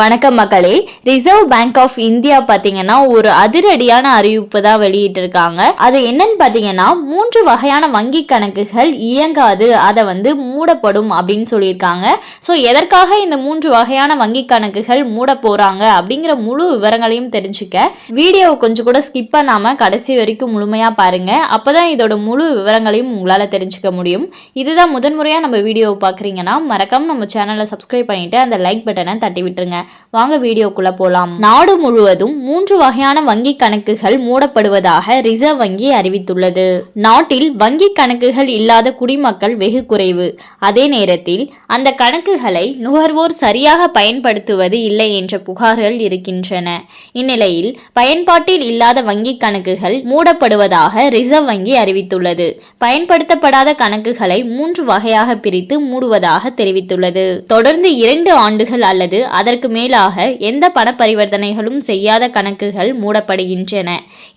வணக்கம் மக்களே. Reserve bank of India பார்த்தீங்கன்னா ஒரு அதிரடியான அறிவிப்பு தான் வெளியிட்டிருக்காங்க. அது என்னன்னு பார்த்தீங்கன்னா மூன்று வகையான வங்கி கணக்குகள் இயங்காது அதை வந்து மூடப்படும் அப்படின்னு சொல்லியிருக்காங்க. ஸோ எதற்காக இந்த மூன்று வகையான வங்கி கணக்குகள் மூட போறாங்க அப்படிங்கிற முழு விவரங்களையும் தெரிஞ்சுக்க வீடியோவை கொஞ்சம் கூட ஸ்கிப் பண்ணாம கடைசி வரைக்கும் முழுமையா பாருங்க. அப்பதான் இதோட முழு விவரங்களையும் உங்களால தெரிஞ்சுக்க முடியும். இதுதான் முதன்முறையா நம்ம வீடியோவை பார்க்குறீங்கன்னா மறக்காம நம்ம சேனலை சப்ஸ்கிரைப் பண்ணிட்டு அந்த லைக் பட்டனை தட்டி விட்டுருங்க. வாங்க வீடியோக்குள்ள போலாம். நாடு முழுவதும் மூன்று வகையான வங்கி கணக்குகள் மூடப்படுவதாக ரிசர்வ் வங்கி அறிவித்துள்ளது. நாட்டில் வங்கி கணக்குகள் இல்லாத குடிமக்கள் வெகு குறைவு. அதே நேரத்தில் அந்த கணக்குகளை நுகர்வோர் சரியாக பயன்படுத்துவது இல்லை என்ற புகார்கள் இருக்கின்றன. இந்நிலையில் பயன்பாட்டில் இல்லாத வங்கி கணக்குகள் மூடப்படுவதாக ரிசர்வ் வங்கி அறிவித்துள்ளது. பயன்படுத்தப்படாத கணக்குகளை மூன்று வகையாக பிரித்து மூடுவதாக தெரிவித்துள்ளது. தொடர்ந்து இரண்டு ஆண்டுகள் அல்லது அதற்கு மேலாக எந்த பண பரிவர்த்தனைகளும் செய்யாத கணக்குகள் மூடப்படுகின்றன.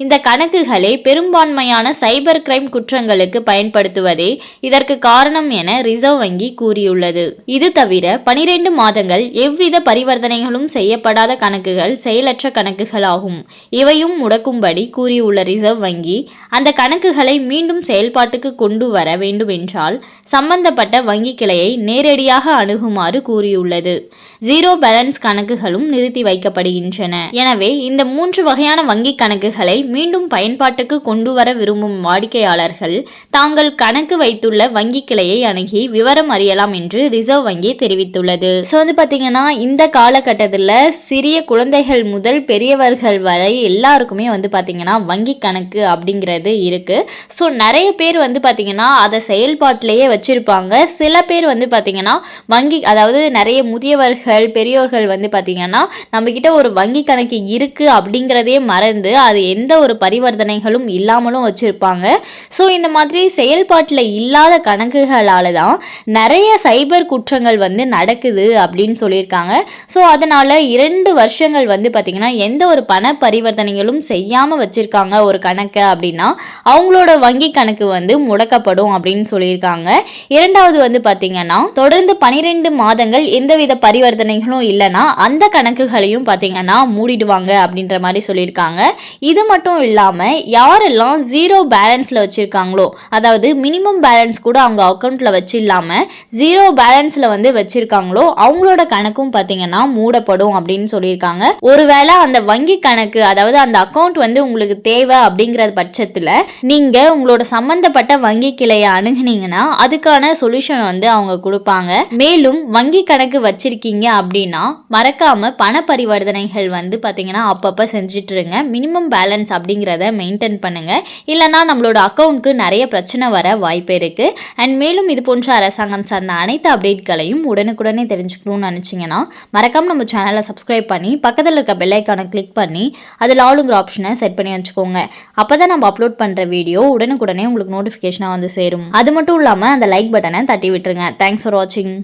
இந்த கணக்குகளை பெரும்பான்மையான சைபர் கிரைம் குற்றங்களுக்கு பயன்படுத்துவதே இதற்கு காரணம் என ரிசர்வ் வங்கி கூறியுள்ளது. இது தவிர பனிரெண்டு மாதங்கள் எவ்வித பரிவர்த்தனைகளும் செய்யப்படாத கணக்குகள் செயலற்ற கணக்குகளாகும். இவையும் முடக்கும்படி கூறியுள்ள ரிசர்வ் வங்கி அந்த கணக்குகளை மீண்டும் செயல்பாட்டுக்கு கொண்டு வர வேண்டுமென்றால் சம்பந்தப்பட்ட வங்கி கிளையை நேரடியாக அணுகுமாறு கூறியுள்ளது. ஜீரோ பேலன்ஸ் கணக்குகளும் நிறுத்தி வைக்கப்படுகின்றன. எனவே இந்த மூன்று வகையான வங்கி கணக்குகளை மீண்டும் பயன்பாட்டுக்கு கொண்டு வர விரும்பும் வாடிக்கையாளர்கள் தாங்கள் கணக்கு வைத்துள்ள வங்கி கிளையை அணுகி விவரம் அறியலாம் என்று ரிசர்வ் வங்கி தெரிவித்துள்ளது. ஸோ வந்து பார்த்தீங்கன்னா இந்த காலகட்டத்தில் சிறிய குழந்தைகள் முதல் பெரியவர்கள் வரை எல்லாருக்குமே வந்து பார்த்தீங்கன்னா வங்கி கணக்கு அப்படிங்கிறது இருக்கு. ஸோ நிறைய பேர் வந்து பார்த்தீங்கன்னா அதை செயல்பாட்டிலேயே வச்சிருப்பாங்க. சில பேர் வந்து பார்த்தீங்கன்னா வங்கி அதாவது நிறைய முதியவர்கள் பெரியோர்கள் வந்து பார்த்திங்கன்னா நம்மக்கிட்ட ஒரு வங்கி கணக்கு இருக்குது அப்படிங்கிறதே மறந்து அது எந்த ஒரு பரிவர்த்தனைகளும் இல்லாமலும் வச்சுருப்பாங்க. ஸோ இந்த மாதிரி செயல்பாட்டில் இல்லாத கணக்குகளால் தான் நிறைய சைபர் குற்றங்கள் வந்து நடக்குது அப்படின்னு சொல்லியிருக்காங்க. ஸோ அதனால் இரண்டு வருஷங்கள் வந்து பார்த்திங்கன்னா எந்த ஒரு பண பரிவர்த்தனைகளும் செய்யாமல் வச்சுருக்காங்க ஒரு கணக்கை அப்படின்னா அவங்களோட வங்கி கணக்கு வந்து முடக்கப்படும் அப்படின்னு சொல்லியிருக்காங்க. இரண்டாவது வந்து பார்த்திங்கன்னா தொடர்ந்து பனிரெண்டு மாதங்கள் எந்தவித பரிவர்த்தனைகளும் இல்லைன்னா அந்த கணக்குகளையும் பார்த்தீங்கன்னா மூடிடுவாங்க அப்படின்ற மாதிரி சொல்லியிருக்காங்க. இது மட்டும் இல்லாமல் யாரெல்லாம் ஜீரோ பேலன்ஸில் வச்சுருக்காங்களோ அதாவது மினிமம் பேலன்ஸ் கூட அவங்க அக்கௌண்ட்டில் வச்சு இல்லாமல் ஜீரோ பேலன்ஸில் வந்து வச்சுருக்காங்களோ அவங்களோட கணக்கும் பார்த்தீங்கன்னா மூடப்படும் அப்படின்னு சொல்லியிருக்காங்க. ஒருவேளை அந்த வங்கி கணக்கு அதாவது அந்த அக்கௌண்ட் வந்து உங்களுக்கு தேவை அப்படிங்கிற பட்சத்தில் நீங்கள் உங்களோட சம்மந்தப்பட்ட வங்கி கிளையை அணுகுனீங்கன்னா அதுக்கான சொல்யூஷன் வந்து அவங்க கொடுப்பாங்க. மேலும் வங்கி கணக்கு வச்சிருக்கீங்க அப்படின்னா மறக்காமல் பண பரிவர்த்தனைகள் வந்து பார்த்திங்கன்னா அப்பப்போ செஞ்சிட்ருங்க மினிமம் பேலன்ஸ் அப்படிங்கிறத மெயின்டைன் பண்ணுங்கள் இல்லைனா நம்மளோட அக்கௌண்ட்க்கு நிறைய பிரச்சனை வர வாய்ப்பு இருக்குது அண்ட் மேலும் இது போன்ற அரசாங்கம் சார்ந்த அனைத்து அப்டேட்களையும் உடனுக்குடனே தெரிஞ்சுக்கணும்னு நினச்சிங்கன்னா மறக்காமல் நம்ம சேனலை சப்ஸ்கிரைப் பண்ணி பக்கத்தில் இருக்க பெல்லைக்கானை கிளிக் பண்ணி அதில் ஆளுங்கிற ஆப்ஷனை செட் பண்ணி வச்சுக்கோங்க. அப்போ தான் நம்ம அப்லோட் பண்ணுற வீடியோ உடனுக்குடனே உங்களுக்கு நோட்டிஃபிகேஷனாக வந்து சேரும். அது மட்டும் இல்லாமல் அந்த லைக் பட்டனை தட்டி விட்டுருங்க. தேங்க்ஸ் ஃபார் வாட்சிங்